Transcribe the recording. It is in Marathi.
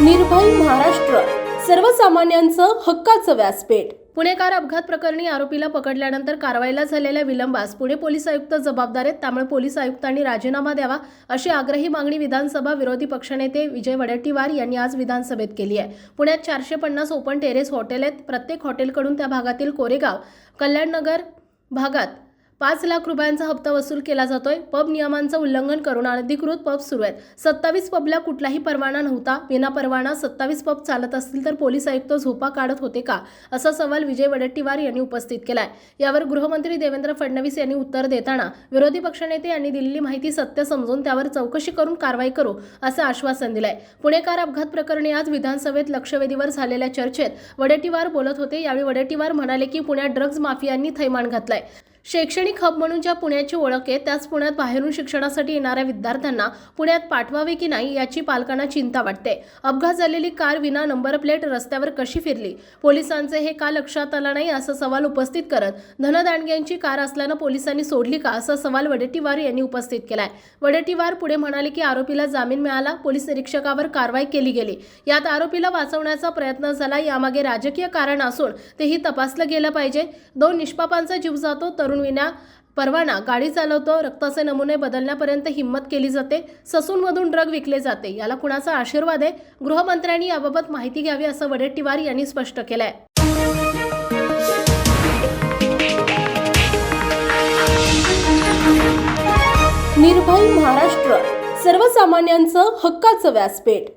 निर्भय महाराष्ट्र. सर्वसामान्यांचं हक्काचं व्यासपीठ. पुणेकार अपघात प्रकरणी आरोपीला पकडल्यानंतर कारवाईला झालेल्या विलंबास पुणे पोलीस आयुक्त जबाबदार आहेत. त्यामुळे पोलीस आयुक्तांनी राजीनामा द्यावा अशी आग्रही मागणी विधानसभा विरोधी पक्षनेते विजय वडेट्टीवार यांनी आज विधानसभेत केली आहे. पुण्यात चारशे पन्नास ओपन टेरेस हॉटेल आहेत. प्रत्येक हॉटेलकडून त्या भागातील कोरेगाव कल्याणनगर भागात पाच लाख रुपयांचा हप्ता वसूल केला जातोय. पब नियमांचं उल्लंघन करून अनधिकृत पब सुरू आहेत. सत्तावीस पबला कुठलाही परवाना नव्हता. विना परवाना सत्तावीस पब चालत असतील तर पोलीस आयुक्त झोपा काढत होते का? असा सवाल विजय वडेट्टीवार यांनी उपस्थित केलाय. यावर गृहमंत्री देवेंद्र फडणवीस यांनी उत्तर देताना विरोधी पक्षनेते यांनी दिलेली माहिती सत्य समजून त्यावर चौकशी करून कारवाई करू असं आश्वासन दिलंय. पुणेकार अपघात प्रकरणी आज विधानसभेत लक्षवेधीवर झालेल्या चर्चेत वडेट्टीवार बोलत होते. यावेळी वडेट्टीवार म्हणाले की पुण्यात ड्रग्ज माफियांनी थैमान घातलाय. शैक्षणिक हब म्हणून ज्या पुण्याची ओळख आहे त्याच पुण्यात बाहेरून शिक्षणासाठी येणाऱ्या विद्यार्थ्यांना पुण्यात पाठवावे की नाही याची पालकांना चिंता वाटते. अपघात झालेली कार विना नंबर प्लेट रस्त्यावर कशी फिरली? पोलिसांचे हे का लक्षात आलं नाही असा सवाल उपस्थित करत धनदांडग्यांची कार असल्यानं पोलिसांनी सोडली का असा सवाल वडेट्टीवार यांनी उपस्थित केलाय. वडेट्टीवार पुढे म्हणाले की आरोपीला जामीन मिळाला पोलीस निरीक्षकावर कारवाई केली गेली. यात आरोपीला वाचवण्याचा प्रयत्न झाला यामागे राजकीय कारण असून तेही तपासलं गेलं पाहिजे. दोन निष्पापांचा जीव जातो तर तरुण विना परवाना गाडी चालवतो रक्ताचे नमुने बदलण्यापर्यंत हिंमत केली जाते ससूनमधून ड्रग विकले जाते. याला कुणाचा आशीर्वाद आहे? गृहमंत्र्यांनी याबाबत माहिती घ्यावी असं वडेट्टीवार यांनी स्पष्ट केलंय. निर्भय महाराष्ट्र सर्वसामान्यांचं हक्काचं व्यासपीठ.